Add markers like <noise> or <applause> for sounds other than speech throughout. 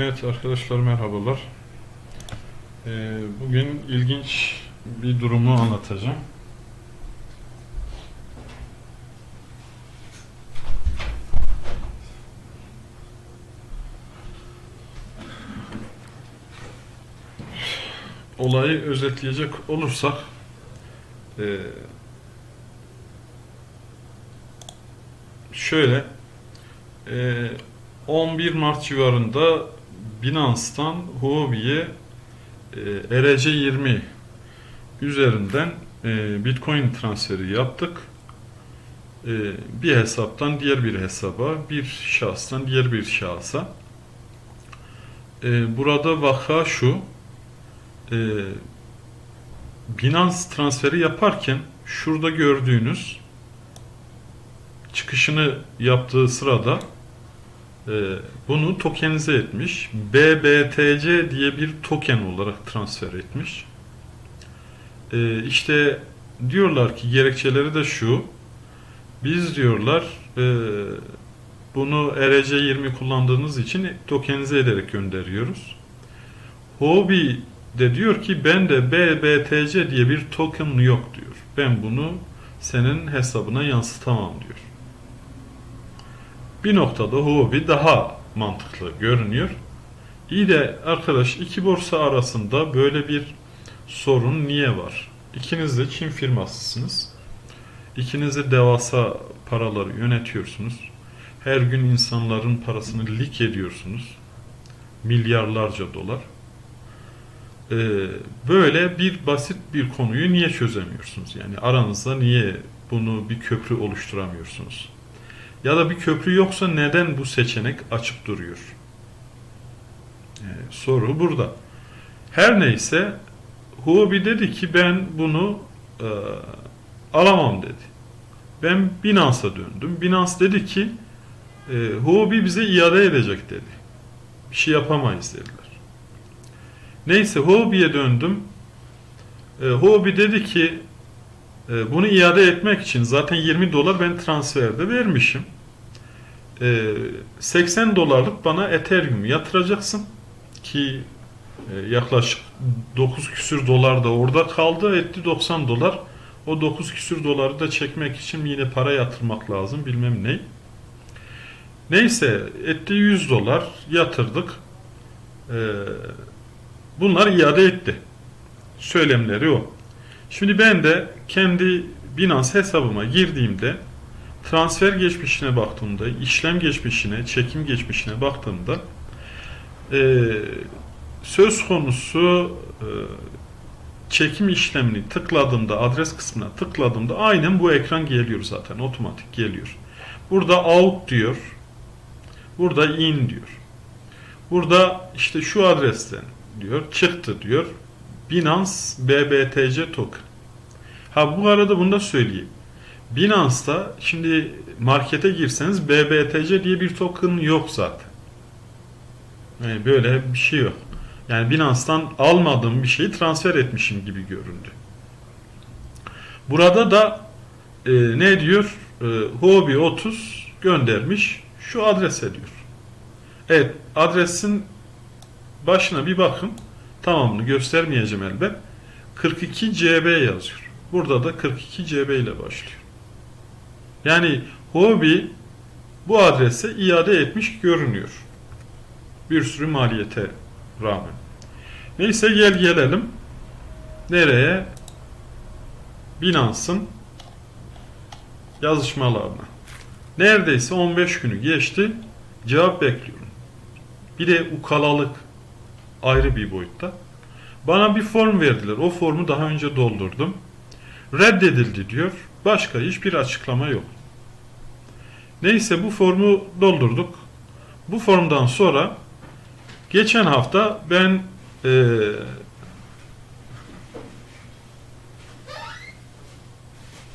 Evet arkadaşlar merhabalar. Ee, bugün ilginç bir durumu anlatacağım. Olayı özetleyecek olursak ee, şöyle ee, 11 Mart civarında Binance'tan Huobi'ye e, ERC20 üzerinden e, Bitcoin transferi yaptık. E, bir hesaptan diğer bir hesaba, bir şahıstan diğer bir şahsa. E, burada vaka şu, e, Binance transferi yaparken şurada gördüğünüz çıkışını yaptığı sırada bunu tokenize etmiş. BBTC diye bir token olarak transfer etmiş. E, işte diyorlar ki gerekçeleri de şu. Biz diyorlar e, bunu ERC20 kullandığınız için tokenize ederek gönderiyoruz. Hobi de diyor ki ben de BBTC diye bir token yok diyor. Ben bunu senin hesabına yansıtamam diyor. Bir noktada Huobi daha mantıklı görünüyor. İyi de arkadaş iki borsa arasında böyle bir sorun niye var? İkiniz de Çin firmasısınız. İkiniz de devasa paraları yönetiyorsunuz. Her gün insanların parasını lik ediyorsunuz. Milyarlarca dolar. Ee, böyle bir basit bir konuyu niye çözemiyorsunuz? Yani aranızda niye bunu bir köprü oluşturamıyorsunuz? Ya da bir köprü yoksa neden bu seçenek açık duruyor? Ee, soru burada. Her neyse Huobi dedi ki ben bunu e, alamam dedi. Ben Binance'a döndüm. Binance dedi ki e, Huobi bize iade edecek dedi. Bir şey yapamayız dediler. Neyse Huobi'ye döndüm. E, Huobi dedi ki bunu iade etmek için zaten 20 dolar ben transferde vermişim. E, 80 dolarlık bana Ethereum yatıracaksın ki e, yaklaşık 9 küsür dolar da orada kaldı etti 90 dolar. O 9 küsür doları da çekmek için yine para yatırmak lazım bilmem ne. Neyse etti 100 dolar yatırdık. E, bunlar iade etti. Söylemleri o. Şimdi ben de kendi Binance hesabıma girdiğimde transfer geçmişine baktığımda, işlem geçmişine, çekim geçmişine baktığımda e, söz konusu e, çekim işlemini tıkladığımda, adres kısmına tıkladığımda aynen bu ekran geliyor zaten, otomatik geliyor. Burada out diyor, burada in diyor. Burada işte şu adresten diyor, çıktı diyor, Binance BBTC token. Ha bu arada bunu da söyleyeyim. Binance'da şimdi markete girseniz BBTC diye bir token yok zaten. Yani böyle bir şey yok. Yani Binance'dan almadığım bir şeyi transfer etmişim gibi göründü. Burada da e, ne diyor? E, Huobi 30 göndermiş şu adrese diyor. Evet adresin başına bir bakın. Tamamını göstermeyeceğim elbet. 42 CB yazıyor. Burada da 42 CB ile başlıyor. Yani Huobi bu adrese iade etmiş görünüyor. Bir sürü maliyete rağmen. Neyse gel gelelim. Nereye? Binance'ın yazışmalarına. Neredeyse 15 günü geçti. Cevap bekliyorum. Bir de ukalalık ayrı bir boyutta. Bana bir form verdiler. O formu daha önce doldurdum. Reddedildi diyor. Başka hiçbir açıklama yok. Neyse bu formu doldurduk. Bu formdan sonra geçen hafta ben e,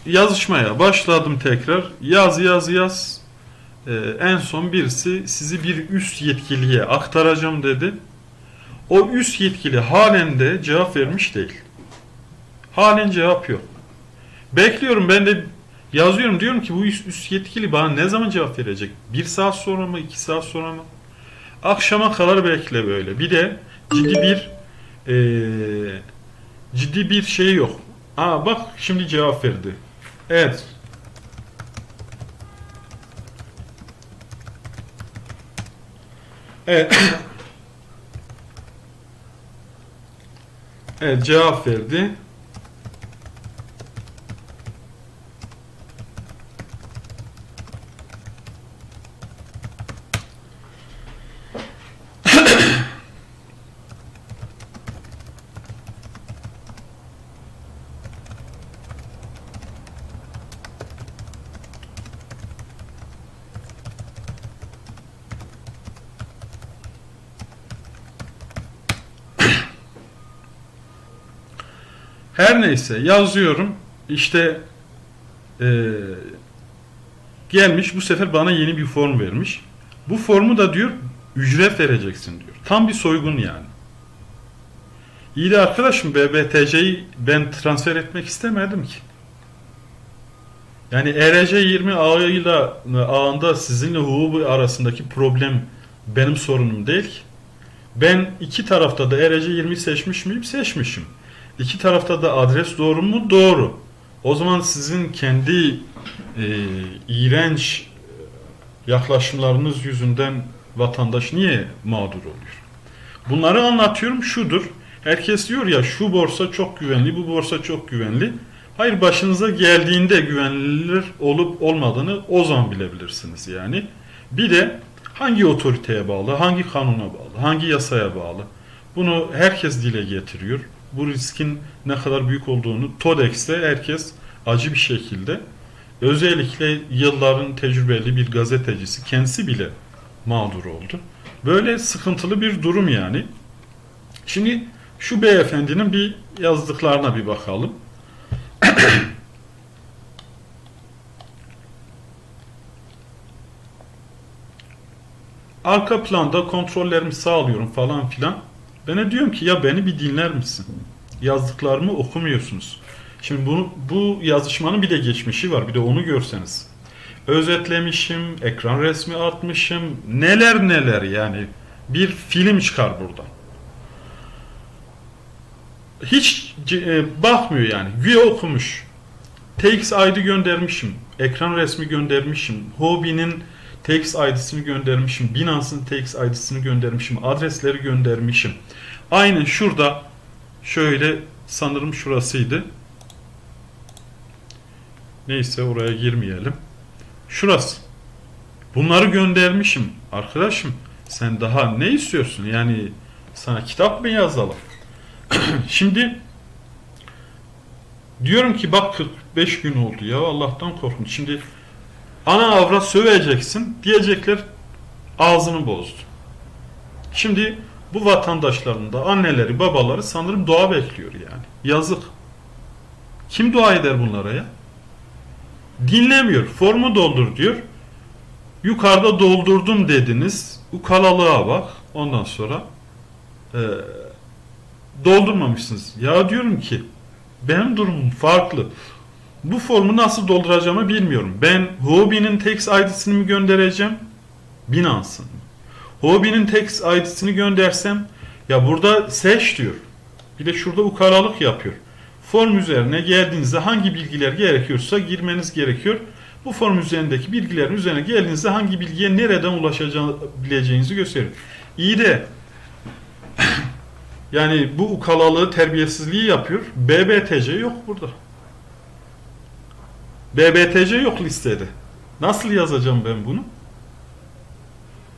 yazışmaya başladım tekrar. Yaz yaz yaz. E, en son birisi sizi bir üst yetkiliye aktaracağım dedi. O üst yetkili halen de cevap vermiş değil. Halen cevap yok. Bekliyorum ben de yazıyorum diyorum ki bu üst, üst yetkili bana ne zaman cevap verecek? Bir saat sonra mı iki saat sonra mı? Akşama kadar bekle böyle. Bir de ciddi bir eee, ciddi bir şey yok. Aa bak şimdi cevap verdi. Evet. Evet. Evet cevap verdi. Her neyse yazıyorum. İşte eee, gelmiş bu sefer bana yeni bir form vermiş. Bu formu da diyor ücret vereceksin diyor. Tam bir soygun yani. İyi de arkadaşım BBTC'yi ben transfer etmek istemedim ki. Yani E ERC20 ağıyla ağında sizinle Huawei arasındaki problem benim sorunum değil ki. Ben iki tarafta da ERC20 seçmiş miyim? Seçmişim. İki tarafta da adres doğru mu? Doğru. O zaman sizin kendi e, iğrenç yaklaşımlarınız yüzünden vatandaş niye mağdur oluyor? Bunları anlatıyorum şudur. Herkes diyor ya şu borsa çok güvenli, bu borsa çok güvenli. Hayır başınıza geldiğinde güvenilir olup olmadığını o zaman bilebilirsiniz yani. Bir de hangi otoriteye bağlı, hangi kanuna bağlı, hangi yasaya bağlı. Bunu herkes dile getiriyor. Bu riskin ne kadar büyük olduğunu TODEX'te herkes acı bir şekilde özellikle yılların tecrübeli bir gazetecisi kendisi bile mağdur oldu. Böyle sıkıntılı bir durum yani. Şimdi şu beyefendinin bir yazdıklarına bir bakalım. <coughs> Arka planda kontrollerimi sağlıyorum falan filan. Ben de diyorum ki ya beni bir dinler misin? Yazdıklarımı okumuyorsunuz. Şimdi bunu, bu yazışmanın bir de geçmişi var. Bir de onu görseniz. Özetlemişim, ekran resmi atmışım. Neler neler yani. Bir film çıkar buradan. Hiç e, bakmıyor yani. Güya okumuş. TX ID göndermişim. Ekran resmi göndermişim. Hobby'nin TX ID'sini göndermişim. Binance'ın TX ID'sini göndermişim. Adresleri göndermişim. Aynen şurada şöyle sanırım şurasıydı. Neyse oraya girmeyelim. Şurası. Bunları göndermişim. Arkadaşım sen daha ne istiyorsun? Yani sana kitap mı yazalım? <clears throat> Şimdi diyorum ki bak 45 gün oldu ya Allah'tan korkun. Şimdi ana avrat söveceksin diyecekler ağzını bozdu. Şimdi bu vatandaşların da anneleri babaları sanırım dua bekliyor yani. Yazık. Kim dua eder bunlara ya? Dinlemiyor. Formu doldur diyor. Yukarıda doldurdum dediniz. Ukalalığa bak. Ondan sonra eee doldurmamışsınız. Ya diyorum ki benim durumum farklı. Bu formu nasıl dolduracağımı bilmiyorum. Ben Huobi'nin text ID'sini mi göndereceğim? Binance'ın. Huobi'nin text ID'sini göndersem ya burada seç diyor. Bir de şurada ukalalık yapıyor. Form üzerine geldiğinizde hangi bilgiler gerekiyorsa girmeniz gerekiyor. Bu form üzerindeki bilgilerin üzerine geldiğinizde hangi bilgiye nereden ulaşabileceğinizi gösteriyor. İyi de <coughs> yani bu ukalalığı, terbiyesizliği yapıyor. BBTC yok burada. BBTC yok listede. Nasıl yazacağım ben bunu?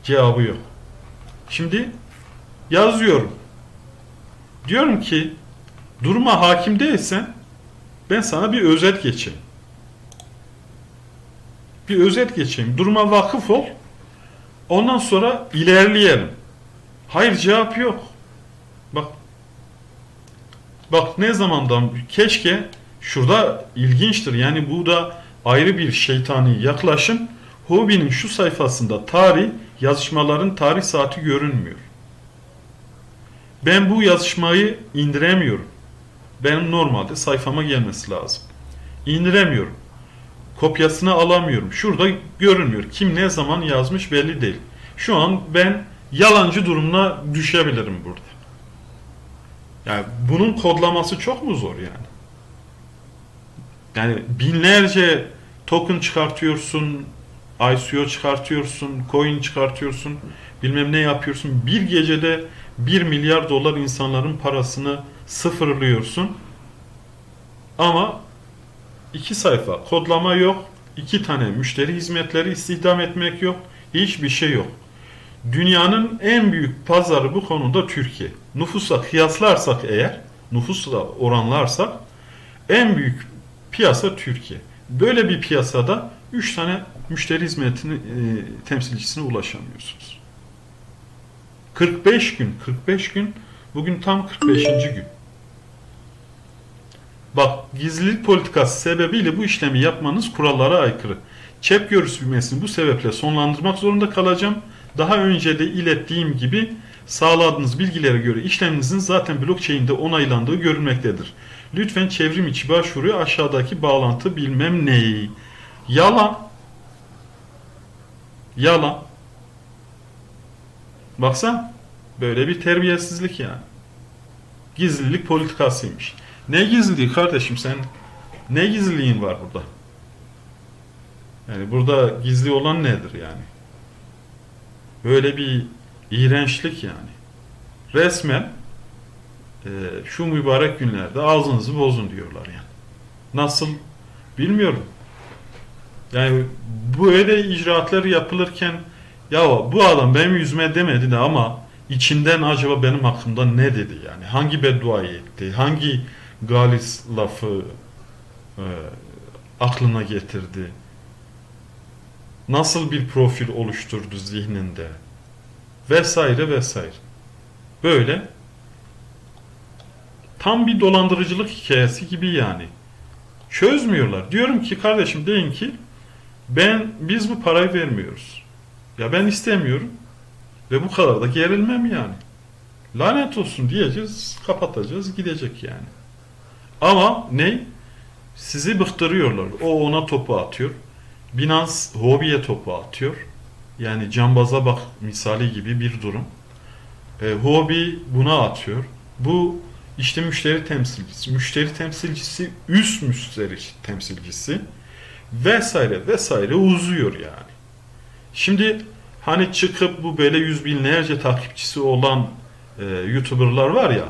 Cevabı yok. Şimdi yazıyorum. Diyorum ki duruma hakim değilsen ben sana bir özet geçeyim. Bir özet geçeyim. Duruma vakıf ol. Ondan sonra ilerleyelim. Hayır cevap yok. Bak. Bak ne zamandan keşke şurada ilginçtir. Yani bu da ayrı bir şeytani yaklaşım. Hobi'nin şu sayfasında tarih yazışmaların tarih saati görünmüyor. Ben bu yazışmayı indiremiyorum. Benim normalde sayfama gelmesi lazım. İndiremiyorum. Kopyasını alamıyorum. Şurada görünmüyor. Kim ne zaman yazmış belli değil. Şu an ben yalancı durumuna düşebilirim burada. Yani bunun kodlaması çok mu zor yani? Yani binlerce token çıkartıyorsun, ICO çıkartıyorsun, coin çıkartıyorsun, bilmem ne yapıyorsun. Bir gecede 1 milyar dolar insanların parasını sıfırlıyorsun. Ama iki sayfa kodlama yok, iki tane müşteri hizmetleri istihdam etmek yok, hiçbir şey yok. Dünyanın en büyük pazarı bu konuda Türkiye. Nüfusa kıyaslarsak eğer, nüfusla oranlarsak en büyük piyasa Türkiye. Böyle bir piyasada 3 tane müşteri hizmetini e, temsilcisine ulaşamıyorsunuz. 45 gün, 45 gün bugün tam 45. gün. Bak gizlilik politikası sebebiyle bu işlemi yapmanız kurallara aykırı. Çep görüşmesini bu sebeple sonlandırmak zorunda kalacağım. Daha önce de ilettiğim gibi sağladığınız bilgilere göre işleminizin zaten blockchain'de onaylandığı görülmektedir. Lütfen çevrim içi başvuruyu aşağıdaki bağlantı bilmem neyi. Yalan. Yalan. Baksan böyle bir terbiyesizlik yani. Gizlilik politikasıymış. Ne gizliliği kardeşim sen? Ne gizliliğin var burada? Yani burada gizli olan nedir yani? Böyle bir iğrençlik yani. Resmen e, şu mübarek günlerde ağzınızı bozun diyorlar yani. Nasıl? Bilmiyorum. Yani böyle icraatları yapılırken ya bu adam benim yüzüme demedi de ama içinden acaba benim hakkımda ne dedi yani? Hangi bedduayı etti? Hangi galis lafı e, aklına getirdi? Nasıl bir profil oluşturdu zihninde? Vesaire vesaire. Böyle tam bir dolandırıcılık hikayesi gibi yani. Çözmüyorlar. Diyorum ki kardeşim deyin ki ben biz bu parayı vermiyoruz. Ya ben istemiyorum. Ve bu kadar da gerilmem yani. Lanet olsun diyeceğiz, kapatacağız, gidecek yani. Ama ne? Sizi bıktırıyorlar. O ona topu atıyor. Binance hobiye topu atıyor. Yani cambaza bak misali gibi bir durum. E, hobi buna atıyor. Bu işte müşteri temsilcisi, müşteri temsilcisi, üst müşteri temsilcisi vesaire vesaire uzuyor yani. Şimdi hani çıkıp bu böyle yüz binlerce takipçisi olan e, YouTuber'lar var ya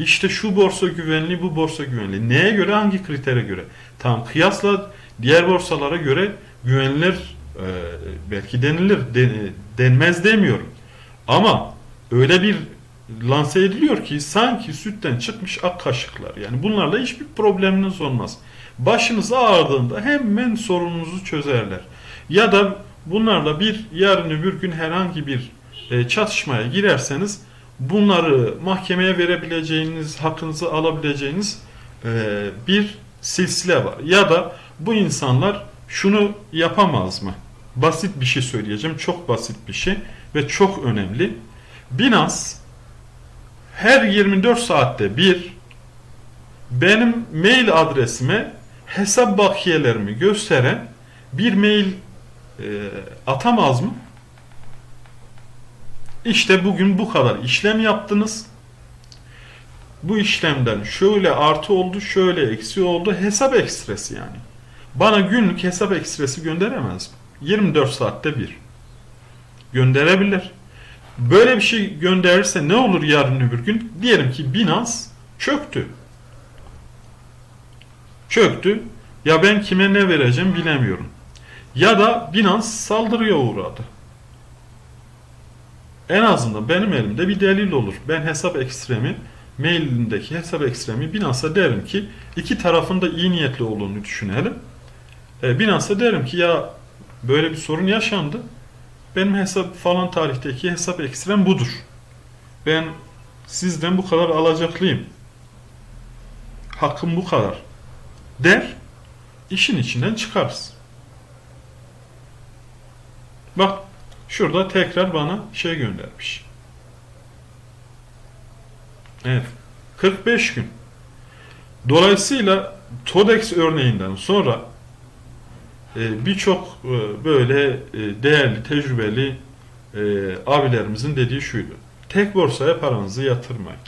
işte şu borsa güvenli bu borsa güvenli. Neye göre hangi kritere göre? Tam kıyasla diğer borsalara göre güvenilir e, belki denilir den, denmez demiyorum. Ama öyle bir lanse ediliyor ki sanki sütten çıkmış ak kaşıklar. Yani bunlarla hiçbir probleminiz olmaz. Başınız ağrıdığında hemen sorununuzu çözerler. Ya da bunlarla bir yarın öbür gün herhangi bir e, çatışmaya girerseniz bunları mahkemeye verebileceğiniz, hakkınızı alabileceğiniz e, bir silsile var. Ya da bu insanlar şunu yapamaz mı? Basit bir şey söyleyeceğim. Çok basit bir şey ve çok önemli. Binance her 24 saatte bir benim mail adresime hesap bakiyelerimi gösteren bir mail e, atamaz mı? İşte bugün bu kadar işlem yaptınız. Bu işlemden şöyle artı oldu, şöyle eksi oldu. Hesap ekstresi yani. Bana günlük hesap ekstresi gönderemez mi? 24 saatte bir. Gönderebilir. Böyle bir şey gönderirse ne olur yarın öbür gün? Diyelim ki Binance çöktü. Çöktü. Ya ben kime ne vereceğim bilemiyorum. Ya da Binance saldırıya uğradı. En azından benim elimde bir delil olur. Ben hesap ekstremi, mailindeki hesap ekstremi Binance'a derim ki iki tarafın da iyi niyetli olduğunu düşünelim. E, Binance'a derim ki ya böyle bir sorun yaşandı. Benim hesap falan tarihteki hesap ekstrem budur. Ben sizden bu kadar alacaklıyım. Hakkım bu kadar. Der, işin içinden çıkarız. Bak şurada tekrar bana şey göndermiş. Evet. 45 gün. Dolayısıyla Todex örneğinden sonra birçok e, böyle e, değerli, tecrübeli e, abilerimizin dediği şuydu. Tek borsaya paranızı yatırmayın.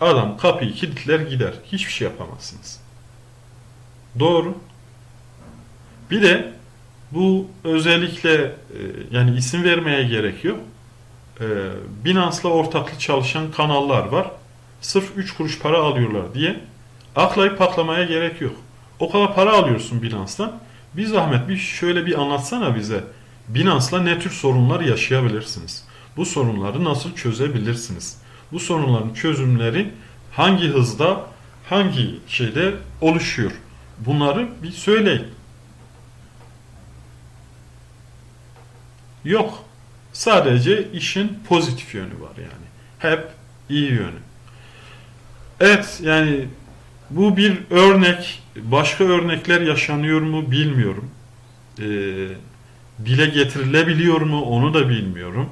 Adam kapıyı kilitler gider. Hiçbir şey yapamazsınız. Doğru. Bir de bu özellikle yani isim vermeye gerek yok. Binance'la ortaklı çalışan kanallar var. Sırf 3 kuruş para alıyorlar diye aklayıp patlamaya gerek yok. O kadar para alıyorsun Binance'dan. Bir zahmet bir şöyle bir anlatsana bize. Binance'la ne tür sorunlar yaşayabilirsiniz? Bu sorunları nasıl çözebilirsiniz? Bu sorunların çözümleri hangi hızda, hangi şeyde oluşuyor? Bunları bir söyleyin. Yok. Sadece işin pozitif yönü var yani. Hep iyi yönü. Evet yani bu bir örnek. Başka örnekler yaşanıyor mu bilmiyorum. Ee, dile getirilebiliyor mu onu da bilmiyorum.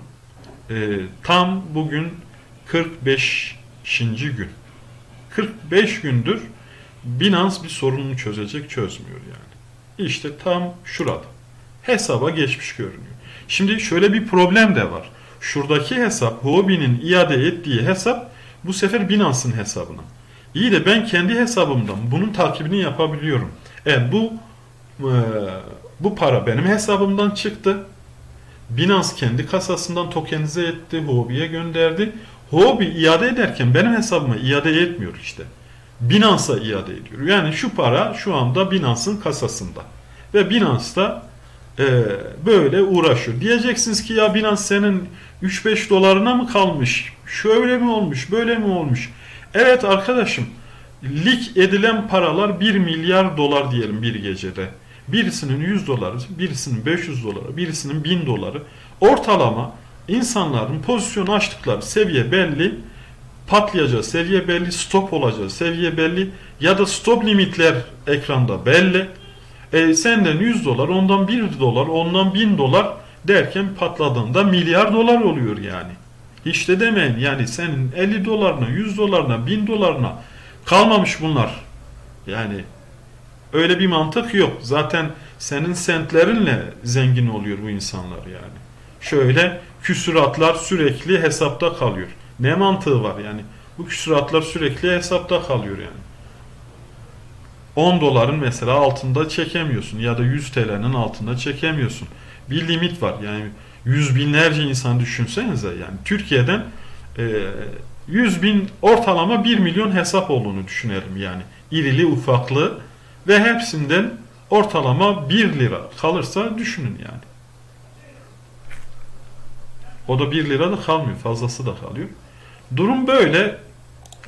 Ee, tam bugün 45. gün. 45 gündür Binance bir sorununu çözecek çözmüyor yani. İşte tam şurada. Hesaba geçmiş görünüyor. Şimdi şöyle bir problem de var. Şuradaki hesap Huobi'nin iade ettiği hesap bu sefer Binance'ın hesabına. İyi de ben kendi hesabımdan bunun takibini yapabiliyorum. Evet bu e, bu para benim hesabımdan çıktı. Binance kendi kasasından tokenize etti, Huobi'ye gönderdi. Huobi iade ederken benim hesabıma iade etmiyor işte. Binance'a iade ediyor. Yani şu para şu anda Binance'ın kasasında. Ve Binance da e, böyle uğraşıyor. Diyeceksiniz ki ya Binance senin 3-5 dolarına mı kalmış? Şöyle mi olmuş, böyle mi olmuş? Evet arkadaşım, lik edilen paralar 1 milyar dolar diyelim bir gecede. Birisinin 100 doları, birisinin 500 doları, birisinin 1000 doları. Ortalama insanların pozisyonu açtıkları seviye belli, patlayacağı seviye belli, stop olacağı seviye belli ya da stop limitler ekranda belli. E, senden 100 dolar, ondan 1 dolar, ondan 1000 dolar derken patladığında milyar dolar oluyor yani. Hiç de demeyin yani senin 50 dolarına, 100 dolarına, 1000 dolarına kalmamış bunlar. Yani öyle bir mantık yok. Zaten senin sentlerinle zengin oluyor bu insanlar yani. Şöyle küsuratlar sürekli hesapta kalıyor. Ne mantığı var yani? Bu küsuratlar sürekli hesapta kalıyor yani. 10 doların mesela altında çekemiyorsun ya da 100 TL'nin altında çekemiyorsun. Bir limit var yani yüz binlerce insan düşünsenize yani Türkiye'den e, 100 bin ortalama 1 milyon hesap olduğunu düşünelim yani irili ufaklı ve hepsinden ortalama 1 lira kalırsa düşünün yani. O da 1 lira da kalmıyor fazlası da kalıyor. Durum böyle.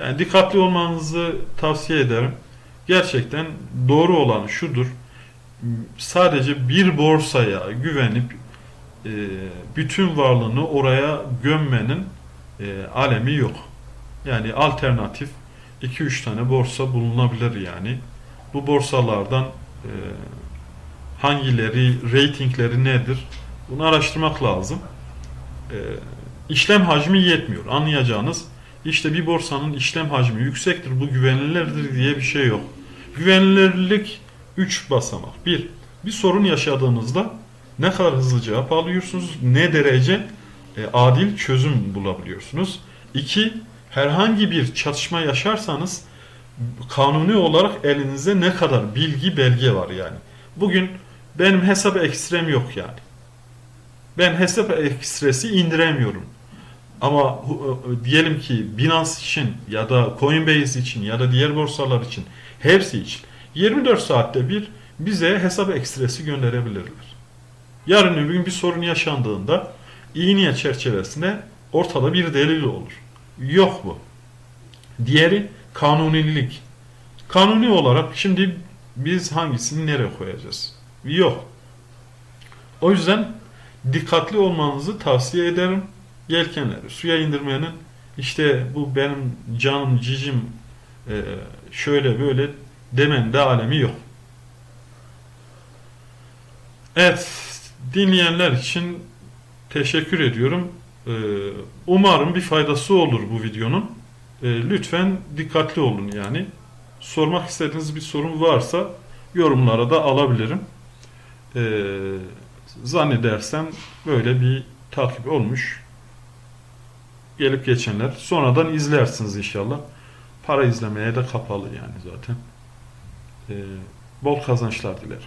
Yani dikkatli olmanızı tavsiye ederim. Gerçekten doğru olan şudur. Sadece bir borsaya güvenip e, bütün varlığını oraya gömmenin e, alemi yok. Yani alternatif 2-3 tane borsa bulunabilir yani. Bu borsalardan e, hangileri, reytingleri nedir? Bunu araştırmak lazım. E, işlem hacmi yetmiyor. Anlayacağınız işte bir borsanın işlem hacmi yüksektir, bu güvenilirdir diye bir şey yok. Güvenilirlik 3 basamak. 1. Bir, bir sorun yaşadığınızda ne kadar hızlı cevap alıyorsunuz, ne derece e, adil çözüm bulabiliyorsunuz. 2. Herhangi bir çatışma yaşarsanız kanuni olarak elinizde ne kadar bilgi, belge var yani. Bugün benim hesap ekstrem yok yani. Ben hesap ekstresi indiremiyorum. Ama e, diyelim ki Binance için ya da Coinbase için ya da diğer borsalar için hepsi için 24 saatte bir bize hesap ekstresi gönderebilirler. Yarın öbür gün bir sorun yaşandığında iyi niyet çerçevesinde ortada bir delil olur. Yok bu. Diğeri kanunilik. Kanuni olarak şimdi biz hangisini nereye koyacağız? Yok. O yüzden dikkatli olmanızı tavsiye ederim. Yelkenleri suya indirmenin işte bu benim canım cicim e, şöyle böyle demen de alemi yok. Evet dinleyenler için teşekkür ediyorum. E, umarım bir faydası olur bu videonun. E, lütfen dikkatli olun yani. Sormak istediğiniz bir sorun varsa yorumlara da alabilirim. Ee, Zannedersem böyle bir takip olmuş. Gelip geçenler. Sonradan izlersiniz inşallah. Para izlemeye de kapalı yani zaten. Ee, bol kazançlar dilerim.